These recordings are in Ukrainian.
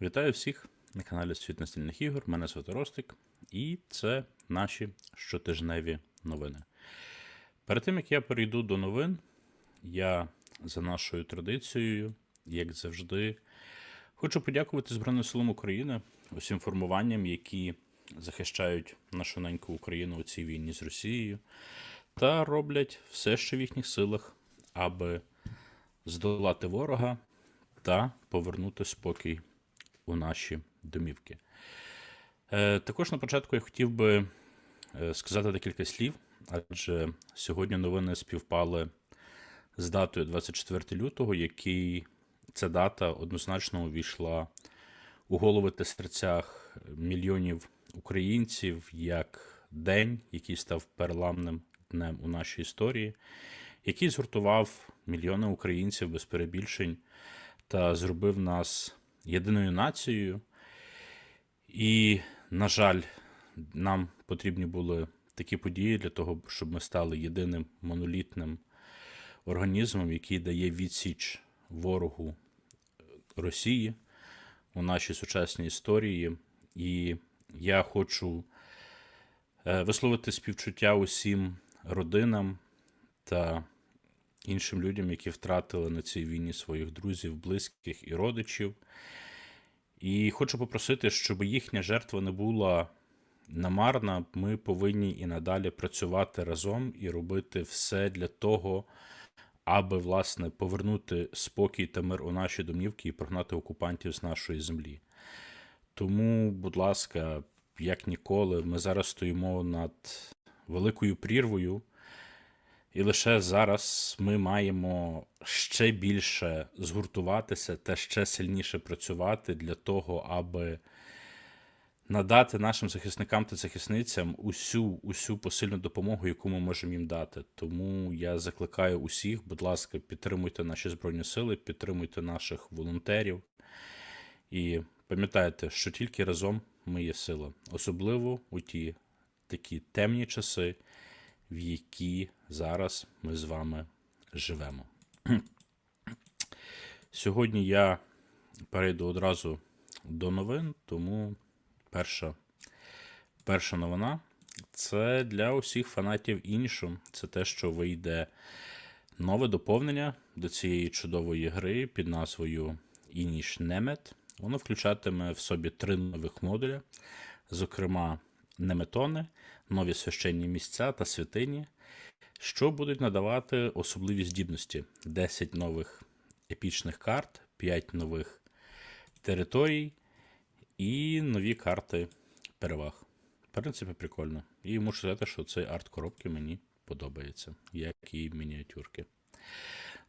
Вітаю всіх на каналі Світ настільних ігор. Мене звати Ростик, і це наші щотижневі новини. Перед тим як я перейду до новин, я за нашою традицією, як завжди, хочу подякувати Збройним силам України, усім формуванням, які захищають нашу неньку Україну у цій війні з Росією, та роблять все, що в їхніх силах, аби здолати ворога та повернути спокій у наші домівки. Е, також на початку я хотів би е, сказати декілька слів, адже сьогодні новини співпали з датою 24 лютого, який ця дата однозначно увійшла у голови та серцях мільйонів українців як день, який став переламним днем у нашій історії, який згуртував мільйони українців без перебільшень та зробив нас єдиною нацією. І, на жаль, нам потрібні були такі події для того, щоб ми стали єдиним монолітним організмом, який дає відсіч ворогу Росії у нашій сучасній історії. І я хочу е, висловити співчуття усім родинам та іншим людям, які втратили на цій війні своїх друзів, близьких і родичів. І хочу попросити, щоб їхня жертва не була намарна. Ми повинні і надалі працювати разом і робити все для того, аби власне повернути спокій та мир у наші домівки і прогнати окупантів з нашої землі. Тому, будь ласка, як ніколи, ми зараз стоїмо над великою прірвою. І лише зараз ми маємо ще більше згуртуватися та ще сильніше працювати для того, аби надати нашим захисникам та захисницям усю, усю посильну допомогу, яку ми можемо їм дати. Тому я закликаю усіх, будь ласка, підтримуйте наші збройні сили, підтримуйте наших волонтерів. І пам'ятайте, що тільки разом ми є сила, особливо у ті такі темні часи в які зараз ми з вами живемо. Сьогодні я перейду одразу до новин, тому перша, перша новина це для усіх фанатів іншу. Це те, що вийде нове доповнення до цієї чудової гри під назвою Ініш Немет. Воно включатиме в собі три нових модуля, зокрема, неметони, нові священні місця та святині, що будуть надавати особливі здібності: 10 нових епічних карт, 5 нових територій і нові карти переваг. В принципі, прикольно. І можу сказати, що цей арт коробки мені подобається, як і мініатюрки.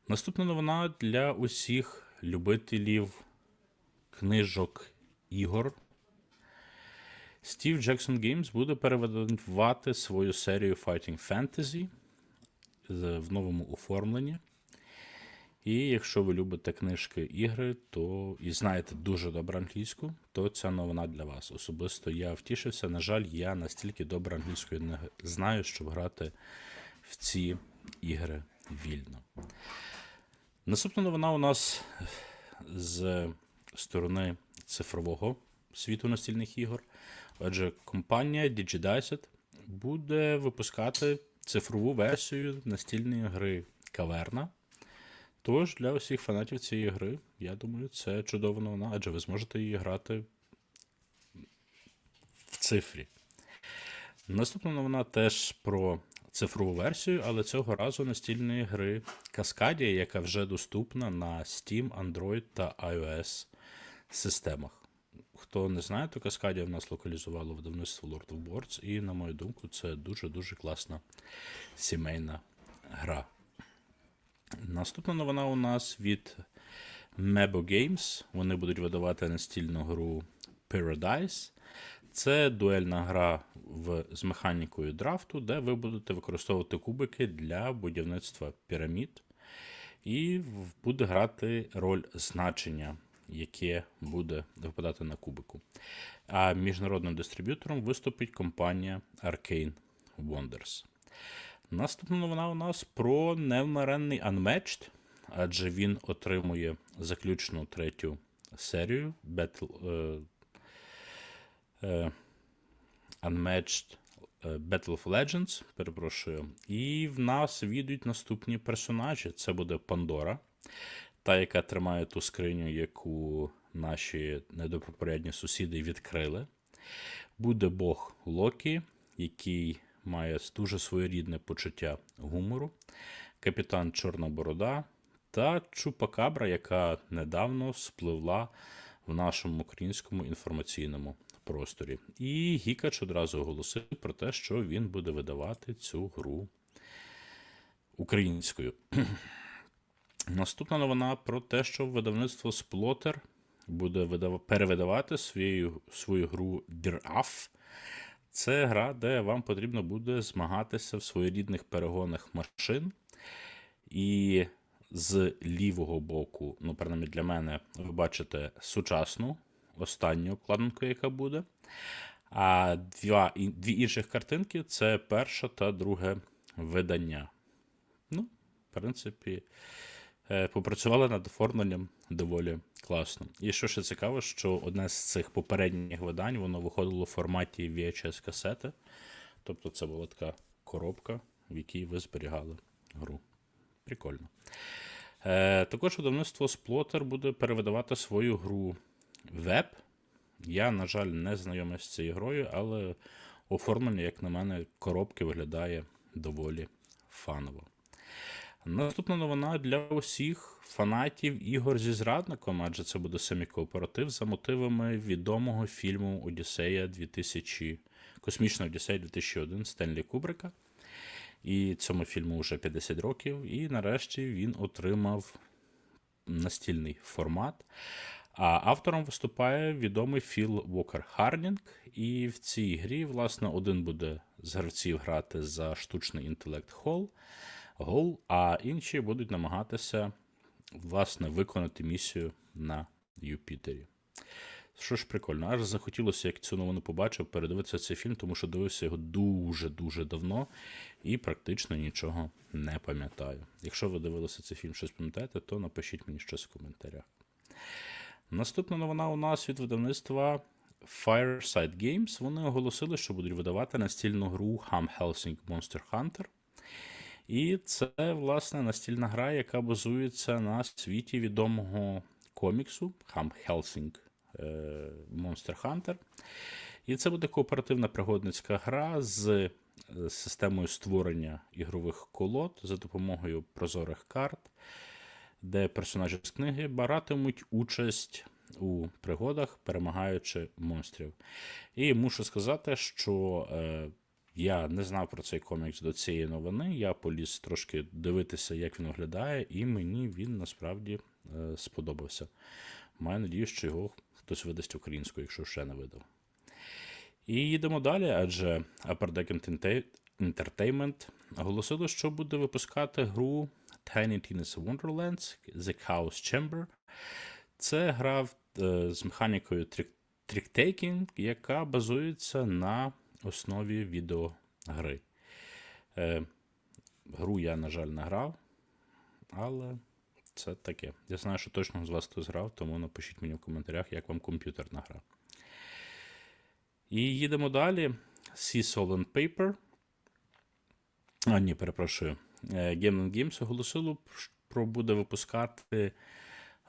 Наступна новина для усіх любителів книжок ігор. Стів Jackson Games буде перевидавати свою серію Fighting Fantasy в новому оформленні. І якщо ви любите книжки ігри, то і знаєте дуже добре англійську, то ця новина для вас. Особисто я втішився. На жаль, я настільки добре англійською не знаю, щоб грати в ці ігри вільно. Наступна новина у нас з сторони цифрового світу настільних ігор. Отже, компанія DigiDicet буде випускати цифрову версію настільної гри Каверна. Тож для усіх фанатів цієї гри, я думаю, це чудова новина, адже ви зможете її грати в цифрі. Наступна новина теж про цифрову версію, але цього разу настільної гри Cascadia, яка вже доступна на Steam, Android та iOS системах. Хто не знає, то Cascadia в нас локалізувало видавництво Lord of Boards, і, на мою думку, це дуже-дуже класна сімейна гра. Наступна новина у нас від Mebo Games. Вони будуть видавати настільну гру Paradise. Це дуельна гра в, з механікою драфту, де ви будете використовувати кубики для будівництва пірамід. І буде грати роль значення, яке буде випадати на кубику. А міжнародним дистриб'ютором виступить компанія Arcane Wonders. Наступна новина у нас про невмиренний Unmatched, адже він отримує заключну третю серію Battle, е, Unmatched е, Battle of Legends, перепрошую. І в нас відуть наступні персонажі. Це буде Пандора, та, яка тримає ту скриню, яку наші недопропорядні сусіди відкрили. Буде Бог Локі, який має дуже своєрідне почуття гумору, капітан Чорна Борода та Чупакабра, яка недавно спливла в нашому українському інформаційному просторі. І Гікач одразу оголосив про те, що він буде видавати цю гру українською. Наступна новина про те, що видавництво Сплотер буде перевидавати свою, свою гру Draft. Це гра, де вам потрібно буде змагатися в своєрідних перегонах машин. І з лівого боку, ну, принаймні для мене, ви бачите сучасну останню обкладинку, яка буде. А дві, дві інших картинки це перше та друге видання. Ну, в принципі, попрацювали над оформленням доволі класно. І що ще цікаво, що одне з цих попередніх видань воно виходило в форматі VHS-касети. Тобто це була така коробка, в якій ви зберігали гру. Прикольно. Е, також видавництво Splatter буде перевидавати свою гру веб. Я, на жаль, не знайомий з цією грою, але оформлення, як на мене, коробки виглядає доволі фаново. Наступна новина для усіх фанатів ігор зі зрадником, адже це буде семікооператив за мотивами відомого фільму Одіссея 2000, Космічна Одіссея 2001 Стенлі Кубрика. І цьому фільму вже 50 років, і нарешті він отримав настільний формат. А автором виступає відомий Філ Вокер Хардінг. І в цій грі, власне, один буде з гравців грати за штучний інтелект Холл, Гол, а інші будуть намагатися власне виконати місію на Юпітері. Що ж прикольно, аж захотілося, як цю новину побачив, передивитися цей фільм, тому що дивився його дуже-дуже давно і практично нічого не пам'ятаю. Якщо ви дивилися цей фільм, щось пам'ятаєте, то напишіть мені щось в коментарях. Наступна новина у нас від видавництва Fireside Games. Вони оголосили, що будуть видавати настільну гру Ham Helsing Monster Hunter. І це, власне, настільна гра, яка базується на світі відомого коміксу Helsing е, Monster Hunter. І це буде кооперативна пригодницька гра з е, системою створення ігрових колод за допомогою прозорих карт, де персонажі з книги братимуть участь у пригодах, перемагаючи монстрів. І мушу сказати, що е, я не знав про цей комікс до цієї новини. Я поліз трошки дивитися, як він виглядає, і мені він насправді е, сподобався. Маю надію, що його хтось видасть українською, якщо ще не видав. І їдемо далі, адже Upper Deck Entertainment оголосило, що буде випускати гру Tiny Tina's Wonderlands The Chaos Chamber. Це гра е, з механікою тріктейкінг, яка базується на основі відеогри. Е, Гру я, на жаль, не грав, але це таке. Я знаю, що точно з вас хтось грав, тому напишіть мені в коментарях, як вам комп'ютерна гра. І їдемо далі. Sea Solent Paper. А, ні, перепрошую. Е, Game Games оголосило, про буде випускати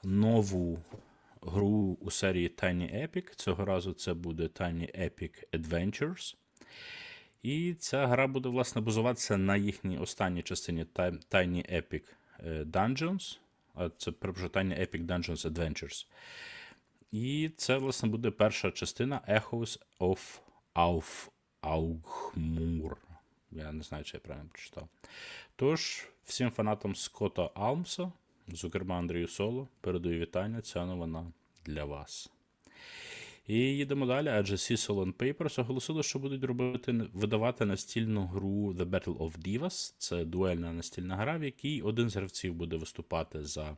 нову гру у серії Tiny Epic. Цього разу це буде Tiny Epic Adventures. І ця гра буде, власне, базуватися на їхній останній частині Tiny Epic е, Dungeons. А це перепрошую, Tiny Epic Dungeons Adventures. І це, власне, буде перша частина Echoes of Auf Augmur. Я не знаю, чи я правильно прочитав. Тож, всім фанатам Скотта Алмса, зокрема Андрію Соло, передаю вітання. Ця новина для вас. І їдемо далі, адже Sisal Papers оголосили, що будуть робити видавати настільну гру The Battle of Divas. Це дуельна настільна гра, в якій один з гравців буде виступати за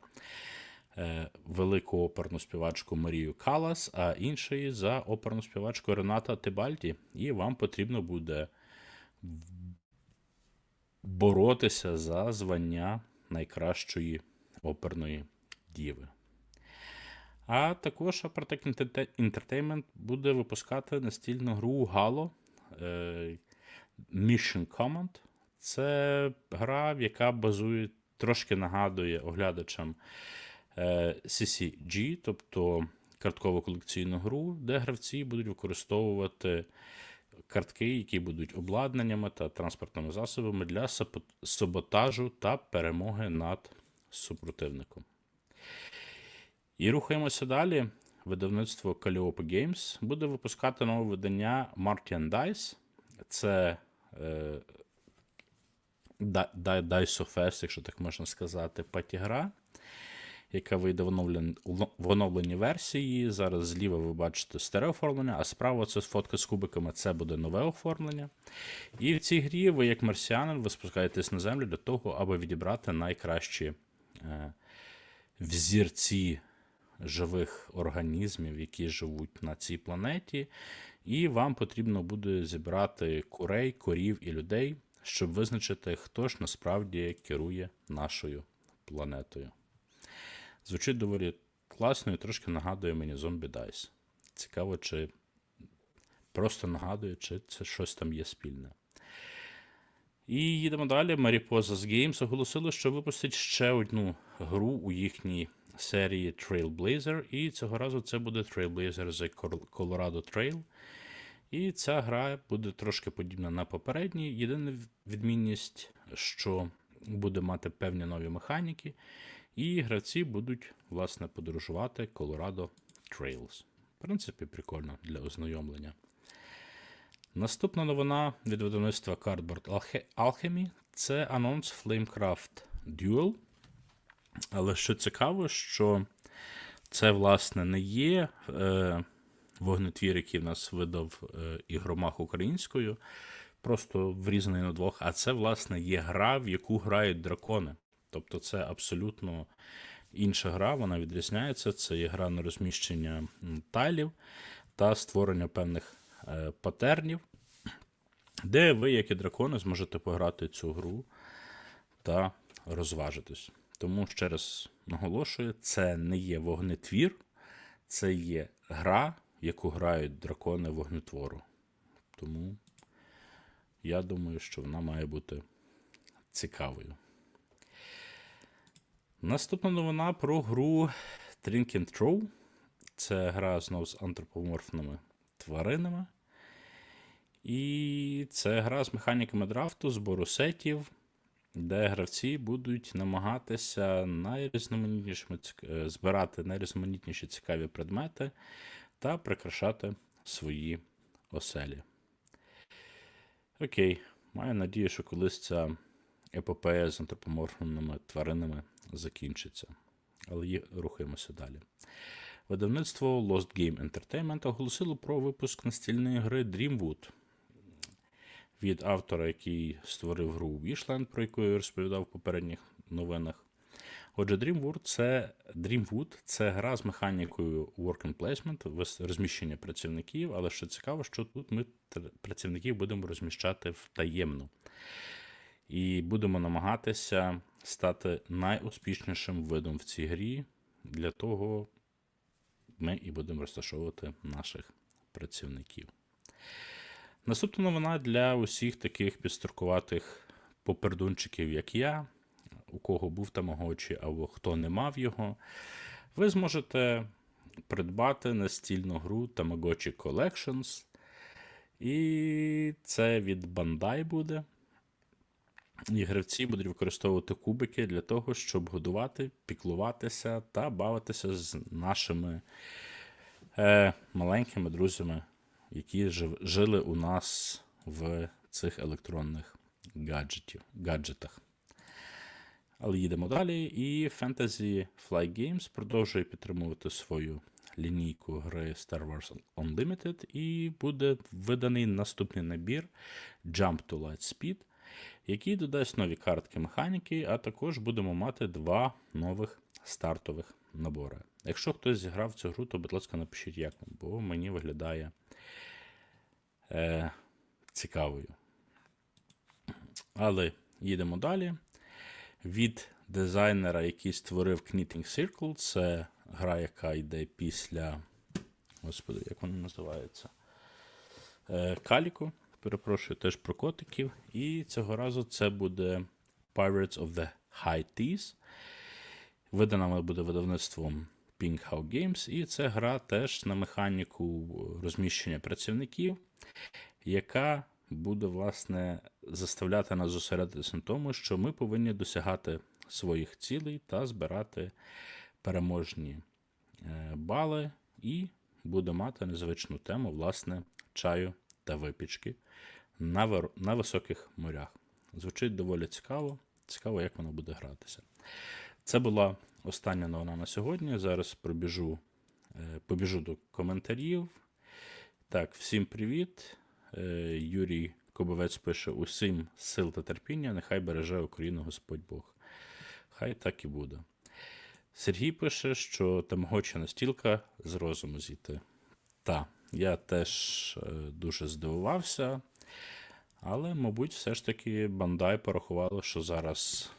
е, велику оперну співачку Марію Калас, а інший за оперну співачку Рената Тибальді. І вам потрібно буде боротися за звання найкращої оперної діви. А також Enterta- Entertainment буде випускати настільну гру Halo е, Mission Command. Це гра, яка базує, трошки нагадує оглядачам е, CCG, тобто карткову колекційну гру, де гравці будуть використовувати картки, які будуть обладнаннями та транспортними засобами для саботажу та перемоги над супротивником. І рухаємося далі. Видавництво Calliope Games буде випускати нове видання Martian Dice. Це е, Di- Di- Dice of Fest, якщо так можна сказати, патігра, яка вийде в, в оновленій версії. Зараз зліва ви бачите старе оформлення, а справа це фотка з кубиками, це буде нове оформлення. І в цій грі ви, як марсіанин, ви спускаєтесь на землю для того, аби відібрати найкращі е, взірці живих організмів, які живуть на цій планеті. І вам потрібно буде зібрати курей, корів і людей, щоб визначити, хто ж насправді керує нашою планетою. Звучить доволі класно і трошки нагадує мені Zombie Dice. Цікаво, чи просто нагадує, чи це щось там є спільне. І їдемо далі. Mariposa Games оголосили, що випустять ще одну гру у їхній серії Trailblazer. І цього разу це буде Trailblazer Col- Colorado Trail. І ця гра буде трошки подібна на попередній. Єдина відмінність, що буде мати певні нові механіки, і гравці будуть, власне, подорожувати Colorado Trails. В принципі, прикольно для ознайомлення. Наступна новина від видавництва Cardboard Alche- Alchemy це анонс Flamecraft Duel. Але що цікаво, що це, власне, не є е, вогнетвір, який в нас видав е, ігромах українською, просто врізаний на двох, а це, власне, є гра, в яку грають дракони. Тобто це абсолютно інша гра, вона відрізняється. Це є гра на розміщення м, тайлів та створення певних е, патернів, де ви, як і дракони, зможете пограти цю гру та розважитись. Тому ще раз наголошую, це не є вогнетвір, це є гра, яку грають дракони вогнетвору. Тому я думаю, що вона має бути цікавою. Наступна новина про гру Drink and Throw. Це гра знову з антропоморфними тваринами. І це гра з механіками драфту, збору сетів, де гравці будуть намагатися найрізноманітнішими е, збирати найрізноманітніші цікаві предмети та прикрашати свої оселі. Окей, маю надію, що колись ця епопея з антропоморфними тваринами закінчиться. Але рухаємося далі. Видавництво Lost Game Entertainment оголосило про випуск настільної гри Dreamwood від автора, який створив гру Wishland, про яку я розповідав в попередніх новинах. Отже, Dreamwood це, Dreamwood це гра з механікою Work and Placement, розміщення працівників, але що цікаво, що тут ми працівників будемо розміщати втаємно. І будемо намагатися стати найуспішнішим видом в цій грі. Для того ми і будемо розташовувати наших працівників. Наступна новина для усіх таких підстаркуватих попердунчиків, як я, у кого був тамагочі або хто не мав його, ви зможете придбати настільну гру Tamagotchi Collections. І це від Bandai буде. І гравці будуть використовувати кубики для того, щоб годувати, піклуватися та бавитися з нашими е, маленькими друзями, які жили у нас в цих електронних гаджетів, гаджетах. Але їдемо далі. І Fantasy Flight Games продовжує підтримувати свою лінійку гри Star Wars Unlimited, і буде виданий наступний набір Jump to Light Speed, який додасть нові картки механіки, а також будемо мати два нових стартових набори. Якщо хтось зіграв цю гру, то, будь ласка, напишіть як бо мені виглядає е, цікавою. Але їдемо далі. Від дизайнера, який створив Knitting Circle, це гра, яка йде після. Господи, як вона називається? Е, Каліку. Перепрошую, теж про котиків. І цього разу це буде Pirates of the High Seas. Видана буде видавництвом Pink How Games, і це гра теж на механіку розміщення працівників, яка буде, власне, заставляти нас зосередитися на тому, що ми повинні досягати своїх цілей та збирати переможні е, бали, і буде мати незвичну тему, власне, чаю та випічки на, на високих морях. Звучить доволі цікаво. Цікаво, як воно буде гратися. Це була остання новина на сьогодні. Зараз пробіжу, е, побіжу до коментарів. Так, всім привіт. Е, Юрій Кобовець пише: усім сил та терпіння, нехай береже Україну Господь Бог. Хай так і буде. Сергій пише, що тамагочі настільки з розуму зійти. Та, я теж е, дуже здивувався. Але, мабуть, все ж таки Бандай порахувало, що зараз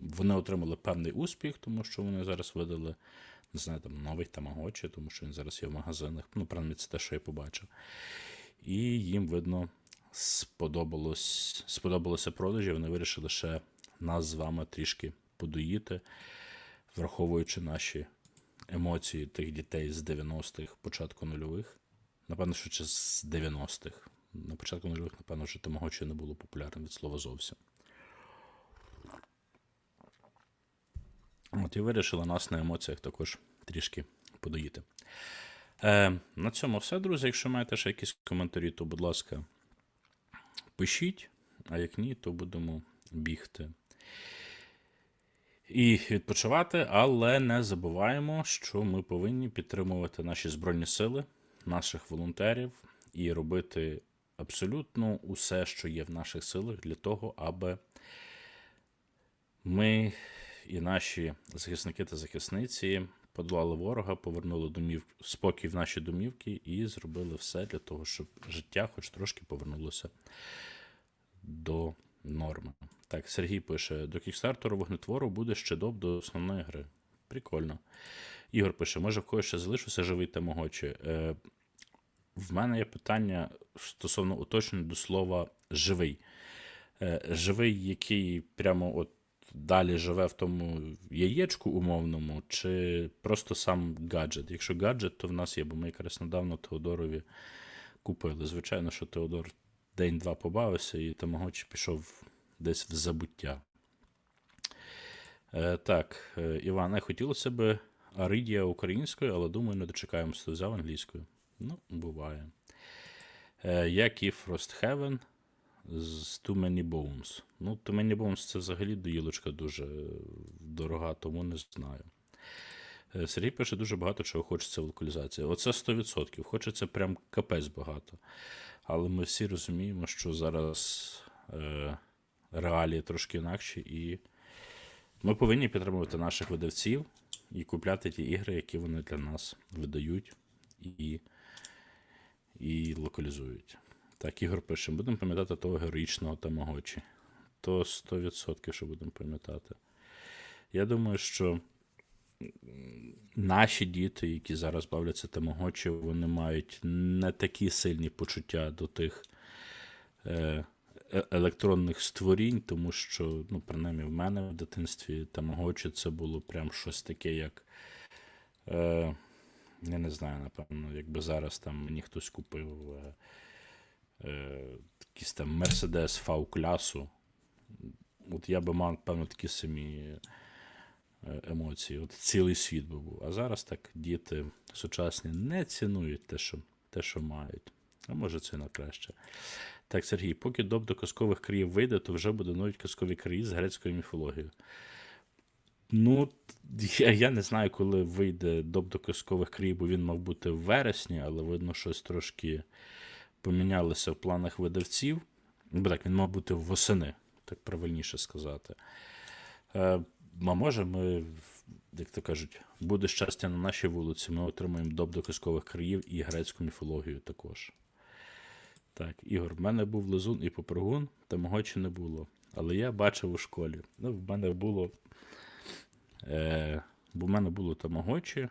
вони отримали певний успіх, тому що вони зараз видали, не знаю, там новий тамагочі, тому що він зараз є в магазинах. Ну, принаймні, це те, що я побачив. І їм, видно, сподобалось, сподобалося продажі. Вони вирішили ще нас з вами трішки подоїти, враховуючи наші емоції тих дітей з 90-х, початку нульових. Напевно, що ще з 90-х. На початку нульових, напевно, що тамагочі не було популярним від слова зовсім. От і вирішили нас на емоціях також трішки подоїти. Е, на цьому все, друзі. Якщо маєте ще якісь коментарі, то, будь ласка, пишіть, а як ні, то будемо бігти. І відпочивати, але не забуваємо, що ми повинні підтримувати наші Збройні Сили, наших волонтерів і робити абсолютно усе, що є в наших силах, для того, аби ми і наші захисники та захисниці подолали ворога, повернули домів спокій в наші домівки і зробили все для того, щоб життя хоч трошки повернулося до норми. Так, Сергій пише: до кікстартеру вогнетвору буде ще доп до основної гри. Прикольно. Ігор пише: може в когось ще залишився живий та могочі. Е, в мене є питання стосовно уточнення до слова живий. Е, живий, який прямо от далі живе в тому яєчку умовному, чи просто сам гаджет. Якщо гаджет, то в нас є, бо ми якраз недавно Теодорові купили. Звичайно, що Теодор день-два побавився і тамагочі пішов десь в забуття. Е, так, е, Іване, хотілося б Аридія українською, але думаю, не дочекаємося, взяв англійською. Ну, буває. Як і Frosthaven з Too Many Bones. Ну, Too Many Bones це взагалі доїлочка дуже дорога, тому не знаю. Е, Сергій пише дуже багато чого хочеться в локалізації. Оце 100%. Хочеться прям капець багато. Але ми всі розуміємо, що зараз е, реалії трошки інакші, і ми повинні підтримувати наших видавців і купляти ті ігри, які вони для нас видають і, і локалізують. Так, Ігор пише, будемо пам'ятати того героїчного тамагочі. То 100% що будемо пам'ятати. Я думаю, що наші діти, які зараз бавляться тамагочі, вони мають не такі сильні почуття до тих е, е- електронних створінь, тому що, ну, принаймні, в мене в дитинстві тамагочі це було прям щось таке, як. Е, я не знаю, напевно, якби зараз там мені хтось купив е, е, якийсь там Mercedes V-класу. От я би мав, певно, такі самі е, емоції. От цілий світ би був. А зараз так діти сучасні не цінують те, що, те, що мають. А може, це на краще. Так, Сергій, поки доп до казкових країв вийде, то вже буде нові казкові краї з грецькою міфологією. Ну, я, я не знаю, коли вийде доп до казкових країв, бо він мав бути в вересні, але видно, щось трошки помінялося в планах видавців. Бо так, він мав бути восени, так правильніше сказати. Е, а може, ми, як то кажуть, буде щастя на нашій вулиці, ми отримаємо доп до казкових країв і грецьку міфологію також. Так, Ігор, в мене був лизун і попригун, та мого чи не було. Але я бачив у школі. Ну, в мене було е, Бо в мене було тамагочі.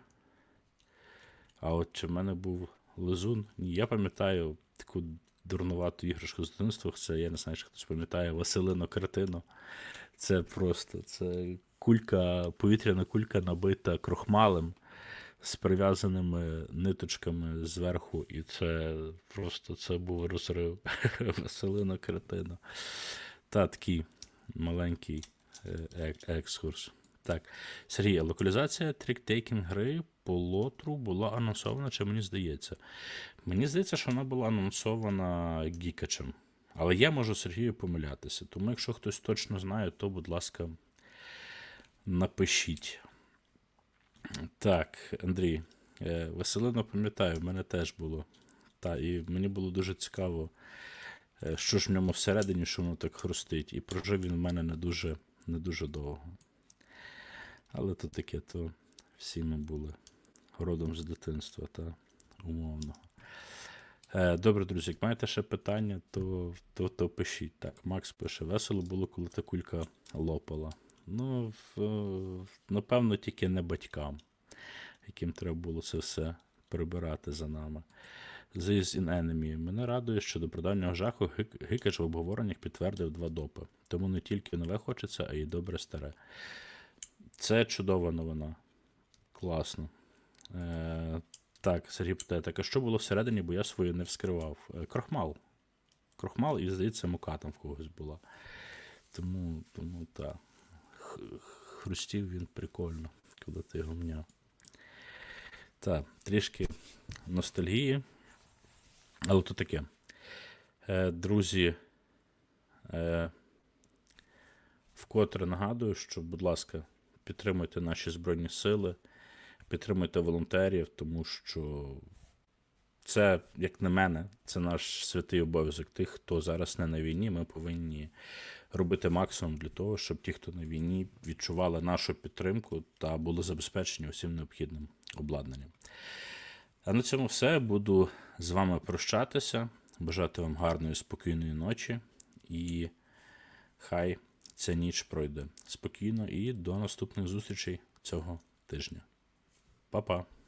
А от чи в мене був лизун? Ні, я пам'ятаю таку дурнувату іграшку з дитинства. Це, я не знаю, чи хтось пам'ятає Василину картину. Це просто це кулька, повітряна кулька набита крохмалем з прив'язаними ниточками зверху, і це просто це був розрив Василина картина. Та такий маленький е, екскурс. Так, Сергій, локалізація тріктейкінг гри по була анонсована, чи мені здається? Мені здається, що вона була анонсована Гікачем. Але я можу Сергію помилятися. Тому, якщо хтось точно знає, то, будь ласка, напишіть. Так, Андрій, е, Василину пам'ятаю, в мене теж було. Та, і мені було дуже цікаво, е, що ж в ньому всередині, що воно так хрустить. І прожив він в мене не дуже, не дуже довго. Але то таке, то всі ми були родом з дитинства, та умовно. Е, Добре, друзі, як маєте ще питання, то, то, то пишіть. Так, Макс пише: весело було, коли та кулька лопала. Ну, е, напевно, тільки не батькам, яким треба було це все прибирати за нами. This in Enemy. Мене радує, що до продавнього жаху Гик- Гикач в обговореннях підтвердив два допи. Тому не тільки нове хочеться, а й добре старе. Це чудова новина. Класно. Е, так, Сергій питає, так, а що було всередині, бо я свою не вскривав? Е, крохмал. Крохмал, і, здається, мука там в когось була. Тому, тому так. Хрустів він прикольно, коли ти його мняв. Так, трішки ностальгії. Але то таке. Е, друзі, е, вкотре нагадую, що, будь ласка, підтримуйте наші Збройні Сили, підтримуйте волонтерів, тому що це, як на мене, це наш святий обов'язок. Тих, хто зараз не на війні, ми повинні робити максимум для того, щоб ті, хто на війні, відчували нашу підтримку та були забезпечені усім необхідним обладнанням. А на цьому все. Буду з вами прощатися. Бажати вам гарної, спокійної ночі. І хай ця ніч пройде спокійно і до наступних зустрічей цього тижня. Папа. -па.